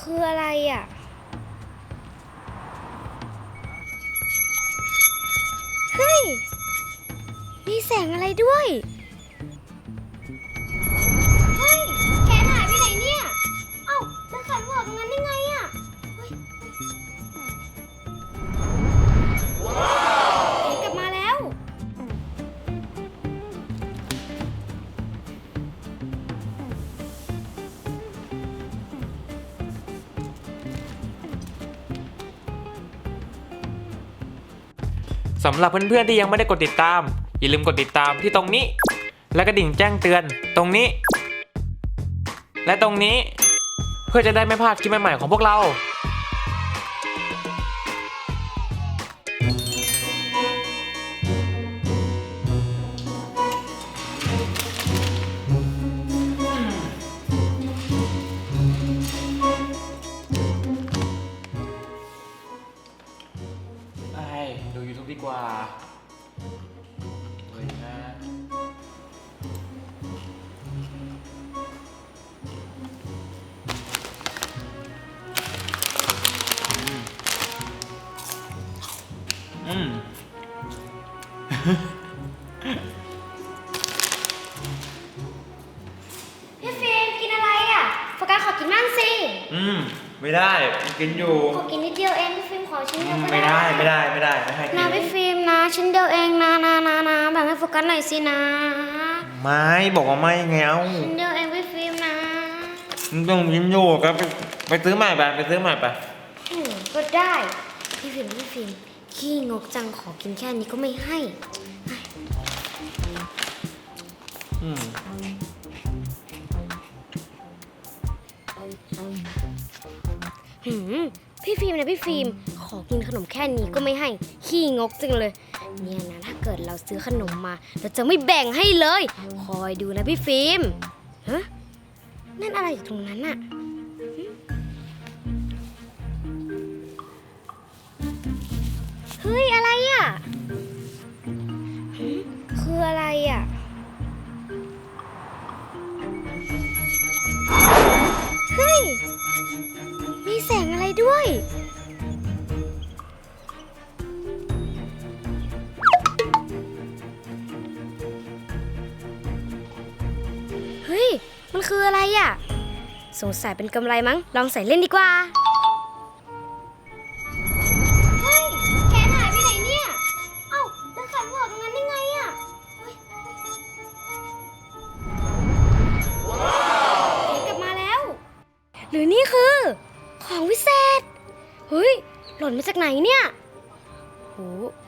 คืออะไรอะ เฮ้ย มีแสงอะไรด้วย สำหรับเพื่อนๆที่ยังไม่ได้กดติดตาม อย่าลืมกดติดตามที่ตรงนี้ และกระดิ่งแจ้งเตือนตรงนี้ และตรงนี้เพื่อจะได้ไม่พลาดคลิปใหม่ๆของพวกเรา ดู YouTube ดีกว่าเลยนะอืม พี่ฟิล์มกินอะไรอะ โฟกัสขอกินมั่งสิ อืม ไม่ได้ กินอยู่ ขอกินนิดเดียวเอง พี่ฟิล์มขอชิ้นเดียวก็ไม่ได้ไม่ได้ไม่ได้ไม่ให้กินะนพี่ฟิล์มนะชิ้นเดียวเองนะนะนะนะแบ่งให้โฟกัสหน่อยสินะไม่บอกว่าไม่ไงเอ้าชิ้นเดียวเองพี่ฟิล์มนะมึงต้องกินอยู่ก็ไปไปซื้อใหม่ไปไปซื้อใหม่ไปอืมก็ได้พี่ฟิล์มพี่ฟิล์มขี้งกจังขอกินแค่นี้ก็ไม่ให้อืมหืมพี่ฟิล์มนะพี่ฟิล์มข อกินขนมแค่นี้ก็ไม่ให้ ขี้งกจังเลย เนี่ยนะถ้าเกิดเราซื้อขนมมา เราจะไม่แบ่งให้เลย คอยดูนะพี่ฟิล์มฮะนั่นอะไรอยู่ตรงนั้นอะเฮ้ยอะไรอะ สงสัยเป็นกำไรมั้ง ลองใส่เล่นดีกว่า เฮ้ย แขนหายไปไหนเนี่ย เอ้า แล้วแขนหัวตรงนั้นได้ไงอะเฮ้ยแขนกลับมาแล้ว หรือนี่คือ ของวิเศษ เฮ้ย หล่นมาจากไหนเนี่ยโห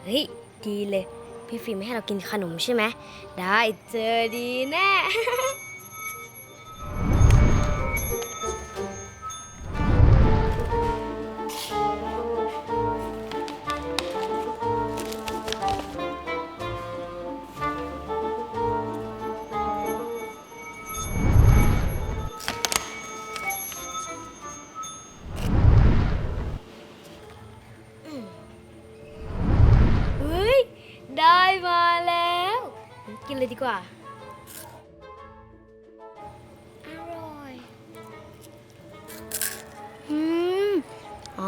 เฮ้ย ดีเลย พี่ฟิล์มไม่ให้เรากินขนมใช่ไหม ได้เจอดีแน่ กินเลยดีกว่า อร่อย อืม อ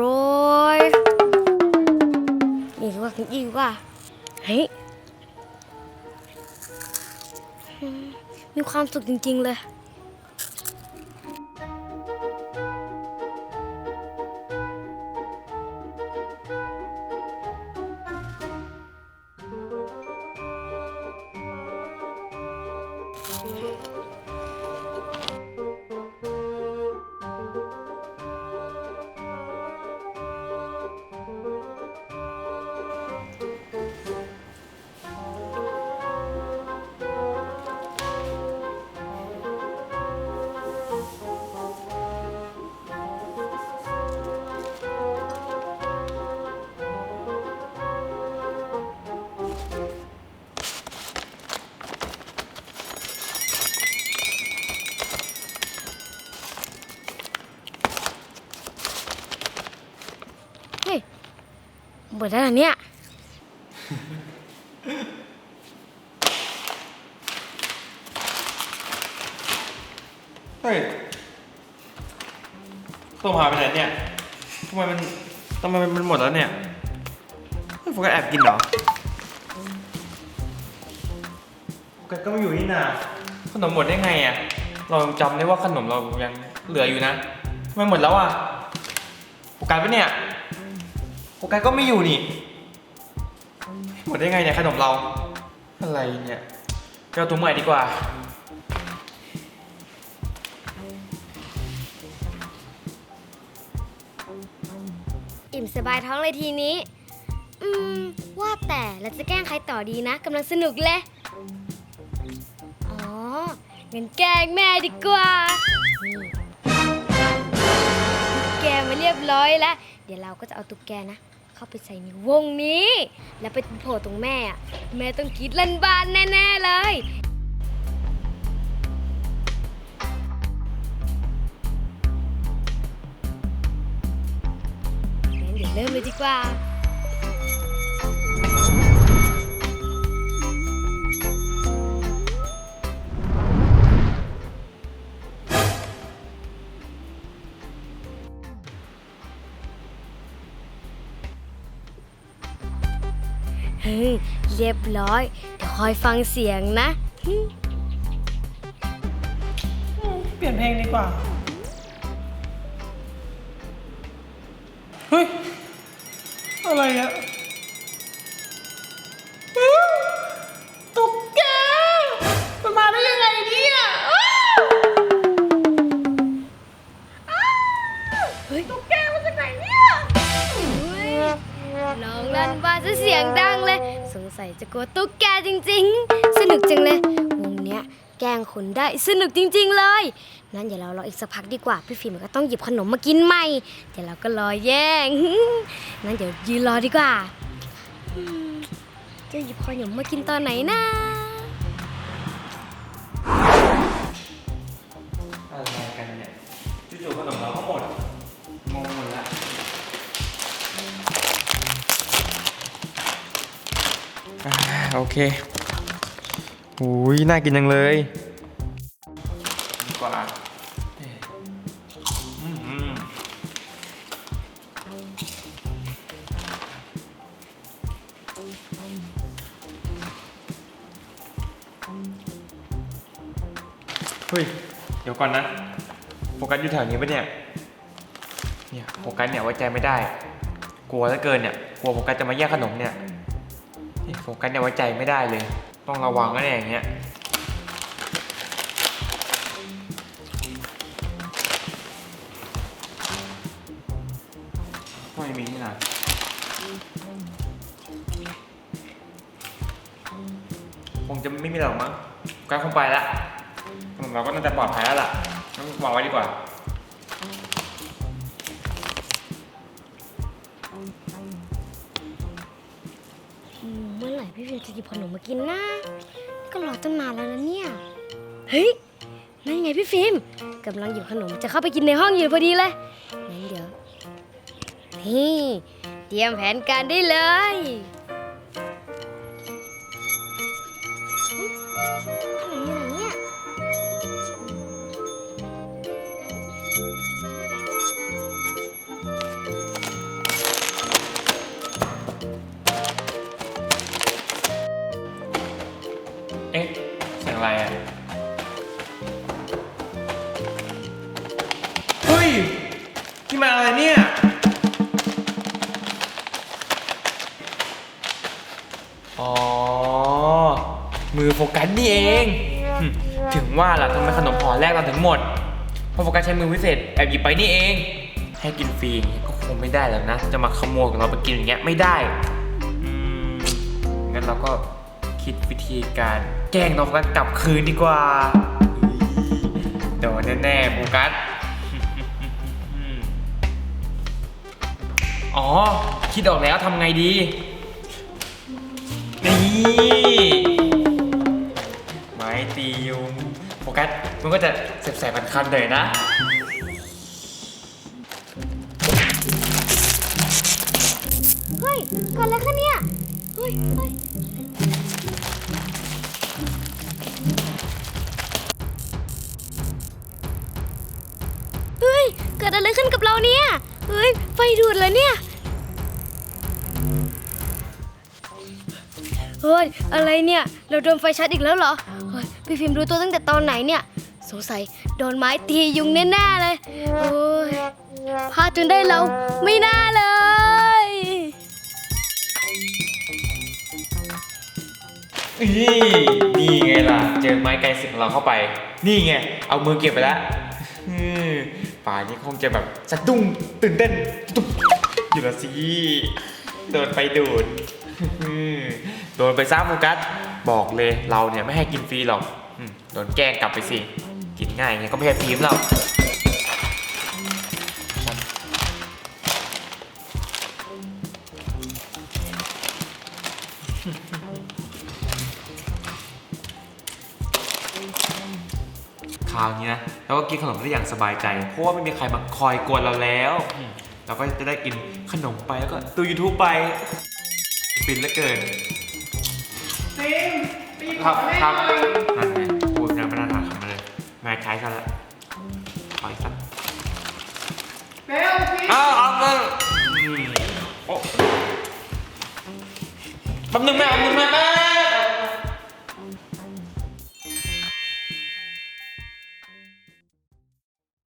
ร่อยนี่ดีกว่ากินอีกดีกว่าเฮ้ยอืมมีความสุขจริง ๆ เลย เบิดได้แล้วเนี่ยเฮ้ยส้มหายไปไหนเนี่ยทำไมมันทำไมมันหมดแล้วเนี่ยเฮ้ยโฟกัสแอบกินเหรอโฟกัสก็ไม่อยู่นี่นาขนมหมดได้ไงอะ เรายังจำได้ว่าขนมเรายังเหลืออยู่นะทำไมหมดแล้วอะโฟกัสปะเนี่ย โฟกัสก็ไม่อยู่นี่ หมดได้ไงเนี่ยขนมเรา อะไรเนี่ยเอาถุงใหม่ดีกว่า อิ่มสบายท้องเลยทีนี้ อืม ว่าแต่เราจะแกล้งใครต่อดีนะกำลังสนุกเลย อ๋องั้นแกล้งแม่ดีกว่า ตุ๊กแกมาเรียบร้อยแล้ว เดี๋ยวเราก็จะเอาตุ๊กแกนะ เข้าไปใส่ในวงนี้ แล้วไปโผล่ตรงแม่อะแม่ต้องกรีดลันบานแน่ ๆ เลย งั้นเดี๋ยวเริ่มเลยดีกว่า เรียบร้อย เดี๋ยวคอยฟังเสียงนะ เปลี่ยนเพลงดีกว่า เฮ้ย อะไรอะ ลั่นบ้านซะเสียงดังเลย สงสัยจะกลัวตุ๊กแกจริง ๆ สนุกจังเลยวงเนี้ยแกล้งคนได้สนุกจริง ๆ เลยนั้นเดี๋ยวเรารออีกสักพักดีกว่าพี่ฟิล์มก็ต้องหยิบขนมมากินใหม่เดี๋ยวเราก็รอแย่งนั้นเดี๋ยวยืนรอดีกว่าจะหยิบขนมมากินตอนไหนนะ เคอุ้ยน่ากินจังเลยดีกว่าเอ๊ะอืมอืมเฮ้ย เดี๋ยวก่อนนะ โฟกัสอยู่แถวนี้ปะเนี่ย เนี่ย โฟกัสเนี่ยไว้ใจไม่ได้ กลัวเหลือเกินเนี่ย กลัวโฟกัสจะมาแย่งขนมเนี่ยนี่โฟกัสเนี่ยไว้ใจไม่ได้เลย ต้องระวังนะเนี่ยอย่างเงี้ยไม่มีที่ไหนคงจะไม่มีหรอกมั้งกัสคงไปละเราก็น่าจะปลอดภัยแล้วล่ะงั้นวางไว้ดีกว่า จะหยิบขนมมากินนะก็รอตั้งนานแล้วนะเนี่ย เฮ้ย นั่นไงพี่ฟิล์มกำลังหยิบขนมจะเข้าไปกินในห้องอยู่พอดีเลยงั้นเดี๋ยว นี่ เตรียมแผนการได้เลย นี่มาอะไรเนี่ย อ๋อ มือโฟกัสนี่เองหึถึงว่าล่ะทำไมขนมห่อแรกเราถึงหมด เพราะโฟกัสใช้มือวิเศษแอบหยิบไปนี่เอง ให้กินฟรีอย่างเงี้ยก็คงไม่ได้แล้วนะ จะมาขโมยของเราไปกินอย่างเงี้ยไม่ได้อืมงั้นเราก็คิดวิธีการแกล้งน้องโฟกัสกลับคืนดีกว่าโดนแน่ๆโฟกัส อ๋อ คิดออกแล้วทำไงดี นี่ ไม้ตียุงโฟกัสมันก็จะแสบๆคันๆเลยนะ เฮ้ยเกิดอะไรขึ้นเนี่ย เฮ้ยเฮ้ยเฮ้ย เกิดอะไรขึ้นกับเราเนี่ย เฮ้ย ไฟดูดเลยเนี่ย เฮ้ย อะไรเนี่ย เราโดนไฟช็อตอีกแล้วเหรอ เฮ้ย พี่ฟิล์มรู้ตัวตั้งแต่ตอนไหนเนี่ย สงสัยโดนไม้ตียุงแน่ๆเลย โอ้ยพลาดจนได้เราไม่น่าเลย นี่นี่ไงล่ะ เจอไม้ไกลสิงของเราเข้าไป นี่ไง เอามือเก็บไปแล้วอืมป่านี้คงจะแบบสะดุ้งตื่นเต้นตุ๊บอยู่ละสิโดนไปดูด โดนไปซ้ำโฟกัสบอกเลยเราเนี่ยไม่ให้กินฟรีหรอกโดนแกล้งกลับไปสิ กินง่ายไงก็ไม่ใช่ฟิล์มเราคราวนี้นะเราก็กินขนมได้อย่างสบายใจ เพราะว่าไม่มีใครมาคอยกวนเราแล้ว เราก็จะได้กินขนมไปแล้วก็ดู YouTube ไป ฟินเหลือเกินฟิล์มไปหยิบคขรัอบงแม่ครับหน่อยนั่นไงพูดนะไม่น่าถามคำมาเลยแม่ใช้ซะละปล่อยซะเร็วฟิล์มอ้าวเอาเลยอืมโอ้แป๊บนึงแม่แป๊บนึงแม่แม่